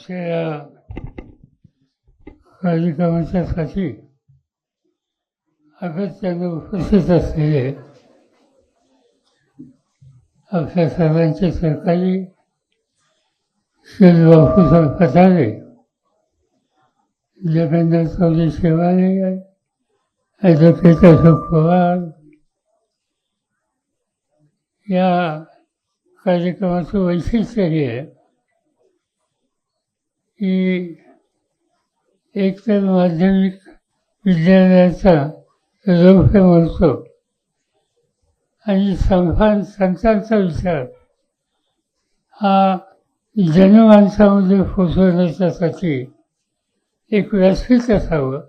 अशा या कार्यक्रमाच्यासाठी अगत्यानं उपस्थित असलेले आपल्या सर्वांचे सरकारी श्री बापूसाहेब पठारे जगन्नाथ चौधरी शेवाळे ॲडव्होकेट अशोक पवार या कार्यक्रमाचं वैशिष्ट्य हे आहे. की एक तर माध्यमिक विद्यालयाचा रौप्य महोत्सव आणि संभान संतांचा विचार. हा जनमानसामध्ये पोचवण्याच्यासाठी एक व्यासपीठ असावं.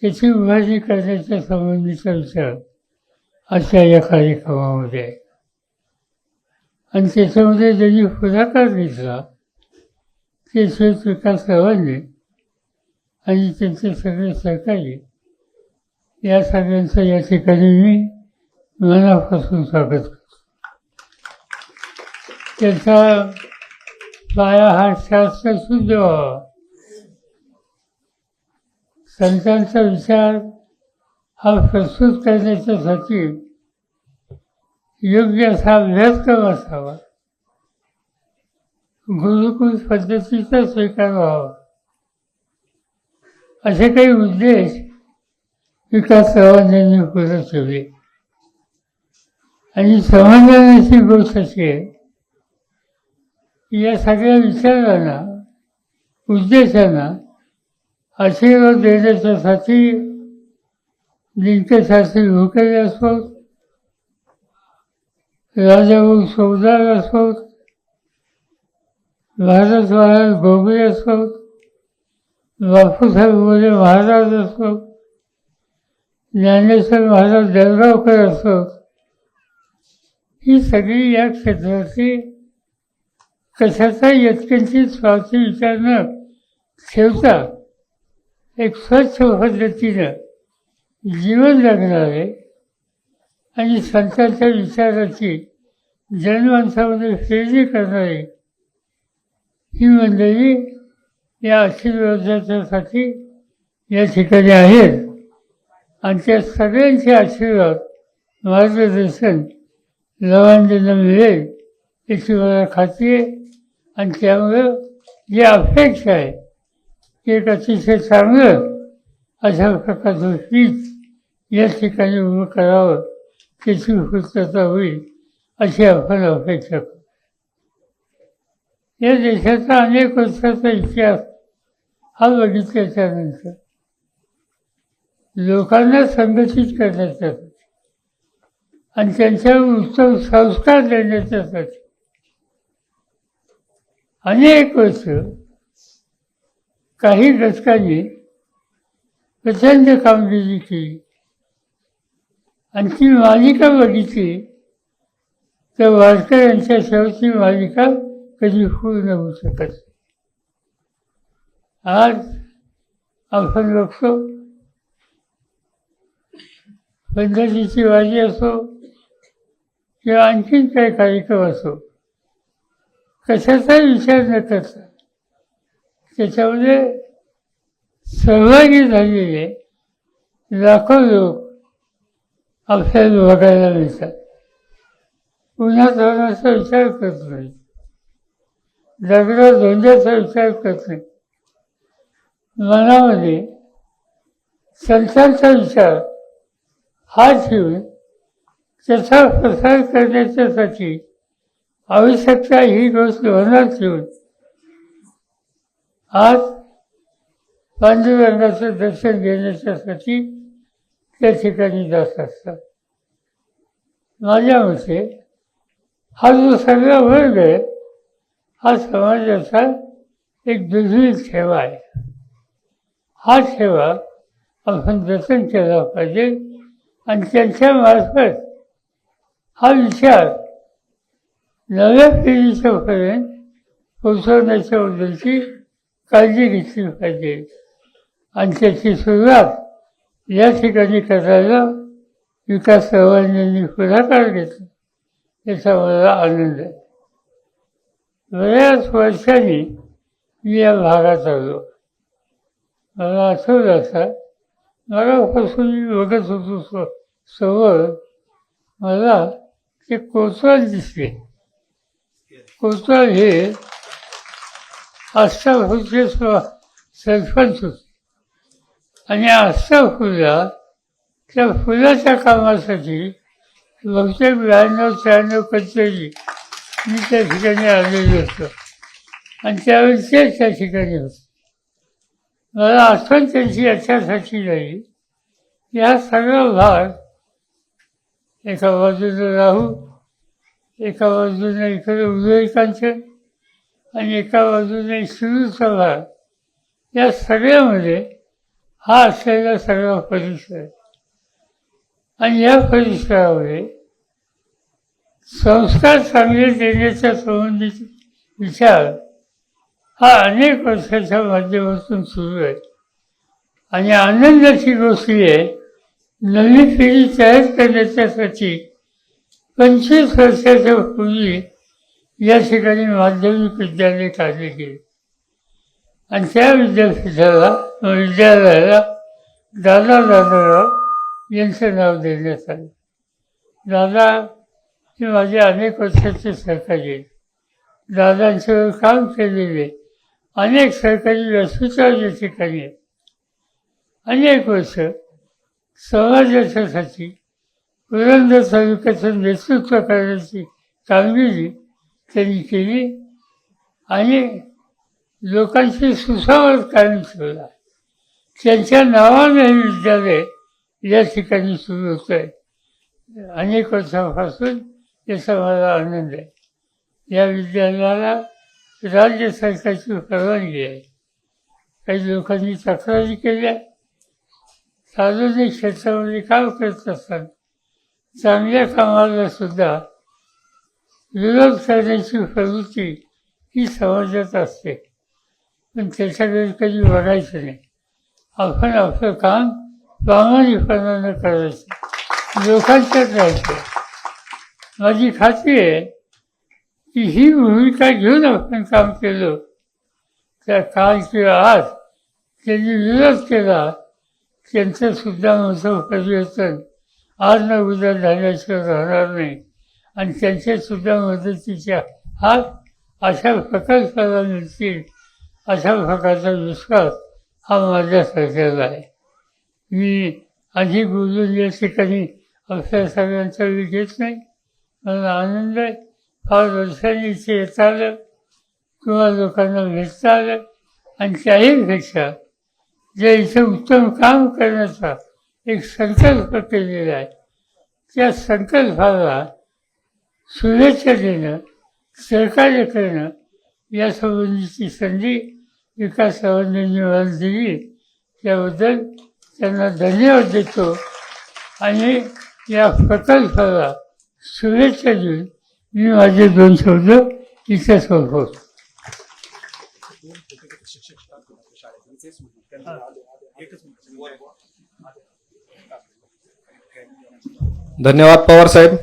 त्याची उभारणी करण्याच्या संबंधीचा विचार अशा या कार्यक्रमामध्ये. आहे आणि त्याच्यामध्ये ज्यांनी पुढाकार घेतला. ते श्वेत विकास रावांनी आणि त्यांचे सगळे सहकारी या सगळ्यांचं या ठिकाणी मी मनापासून स्वागत करतो. त्यांचा पाया हा शास्त्र शुद्ध व्हावा. संतांचा विचार हा प्रस्तुत करण्याच्यासाठी योग्य असा अभ्यासक्रम असावा. गुरुकुल पद्धतीचा स्वीकार व्हावा असे काही उद्देश विकास चव्हाणांनी पुढे ठेवले. आणि समाधानाची गोष्ट अशी आहे की या सगळ्या विचारांना उद्देशांना आशीर्वाद देण्याच्यासाठी लिंकशास्त्री भुकले असोत राजाभाऊ सौदार असोत भारत महाराज गोगळे असोत बापूसाहेब बोले महाराज असोत ज्ञानेश्वर महाराज देवरावकर असोत ही सगळी या क्षेत्राची कशाचा यत्किंचित स्वार्थी विचार न ठेवता एक स्वच्छ पद्धतीनं जीवन जगणारे आणि संतांच्या विचाराची जनमानसामध्ये फेरणी करणारी ही मंडळी या आशीर्वादाच्यासाठी या ठिकाणी आहेत. आणि त्या सगळ्यांचे आशीर्वाद मार्गदर्शन लवांजना मिळेल याची मला खात्री आहे. आणि त्यामुळं जी अपेक्षा आहे ते एक अतिशय चांगलं अशा प्रकारचं पीठ या ठिकाणी उभं करावं त्याची पूर्तता होईल अशी आपण अपेक्षा करतो. या देशाचा अनेक वर्षाचा इतिहास हा बघितल्याच्यानंतर लोकांना संघटित करण्याच्यासाठी आणि त्यांच्यावर उत्तम संस्कार देण्याच्यासाठी अनेक वर्ष काही घटकांनी प्रचंड कामगिरी केली. आणि ती मालिका बघितली तर वारकऱ्यांच्या शेवटची मालिका कधी होऊ होऊ शकत आज आपण बघतो पद्धतीची वाजी असो किंवा आणखीन काही कार्यक्रम असो कशाचा विचार न करता त्याच्यामध्ये सहभागी झालेले लाखो लोक आपल्याला बघायला मिळतात. पुन्हा धोरणाचा विचार करत नाही दगडा धोंड्याचा विचार करत. नाही मनामध्ये संतांचा विचार हा ठेवून त्याचा प्रसार करण्याच्यासाठी आवश्यकता ही गोष्ट मनात ठेवून आज पांडुरंगाचं दर्शन घेण्याच्यासाठी त्या ठिकाणी जात असतात. माझ्या मते हा जो सगळा वर्ग आहे हा समाजाचा एक दुर्मिळ सेवा आहे. हा सेवा आपण जतन केला पाहिजे आणि त्यांच्या मार्फत हा विचार नव्या पिढीच्या पर्यंत पोचवण्याच्याबद्दलची काळजी घेतली पाहिजे. आणि त्याची सुरुवात या ठिकाणी करायला विकास चव्हाण यांनी पुढाकार घेतला. याचा मला आनंद आहे. बऱ्याच वर्षांनी मी या भागात आलो मला आठवत असं मगापासून मी बघत होतो स समोर मला ते कोतवाल दिसले. कोतवाल हे आस्थापूरचे सरपंच होते. आणि आस्थापूरला त्या फुलाच्या कामासाठी बहुतेक ब्याण्णव त्र्याण्णव कचेरी मी त्या ठिकाणी आलेलो होतो आणि त्यावेळी ते त्या ठिकाणी होते मला आठवण त्यांची याच्यासाठी नाही. या सगळा भाग एका बाजूला राहू एका बाजूने इकडे उदय कांचन आणि एका बाजूने सुरूचा भाग. या सगळ्यामध्ये हा असलेला सगळा परिसर. आहे. आणि या परिसरामध्ये संस्कार चांगले देण्याच्या संबंधित विचार हा अनेक वर्षाच्या माध्यमातून सुरू आहे. आणि आनंदाची गोष्ट आहे नवी पिढी तयार करण्याच्यासाठी पंचवीस वर्षाच्या पूर्वी या ठिकाणी माध्यमिक विद्यालय काढले गेले. आणि त्या विद्यापीठाला विद्यालयाला दादा दादाराव यांचं नाव देण्यात आलं. दादा हे माझे अनेक वर्षाचे सहकारी आहेत काम केलेले अनेक सरकारी व्यासपीठावर या ठिकाणी आहेत अनेक वर्ष समाजाच्यासाठी पुरंदर तालुक्याचं नेतृत्व करण्याची कामगिरी त्यांनी केली आणि लोकांची सुसंवाद कायम ठेवला. त्यांच्या नावाने हे विद्यालय या ठिकाणी सुरू होत आहे अनेक वर्षापासून याचा मला आनंद आहे या विद्यालयाला राज्य सरकारची परवानगी आहे. काही लोकांनी तक्रारी केल्या. सार्वजनिक क्षेत्रामध्ये काम करत असतात. चांगल्या कामाला सुद्धा विरोध करण्याची प्रवृत्ती ही समाजात असते. पण त्याच्याकडे कधी बघायचं नाही. आपण आपलं काम प्रामाणिकपणानं करायचं. लोकांच्यात राहायचं. माझी खात्री आहे की ही भूमिका घेऊन आपण काम केलं. त्या काल किंवा आज त्यांनी विरोध केला. त्यांचं सुद्धा मोठं परिवर्तन आज न उद्या झाल्याशिवाय राहणार नाही. आणि त्यांच्या सुद्धा मदतीच्या हात अशा प्रकल्पाला मिळतील अशा प्रकारचा विश्वास हा माझ्या सरकारला आहे. मी आधी बोलून या ठिकाणी आपल्या सगळ्यांचा वेळ घेत नाही. मला आनंद फार वर्षांनी इथे येता आलं किंवा लोकांना भेटता. आलं आणि त्याहीपेक्षा जे इथे उत्तम काम करण्याचा एक संकल्प केलेला आहे. त्या संकल्पाला शुभेच्छा देणं सहकार्य करणं यासंबंधीची संधी विकास सावंतांनी मला दिली. त्याबद्दल त्यांना धन्यवाद देतो. आणि या प्रकल्पाला शुभेच्छा देऊन मी माझे दोन शब्द इथे संपवतो धन्यवाद पवार साहेब.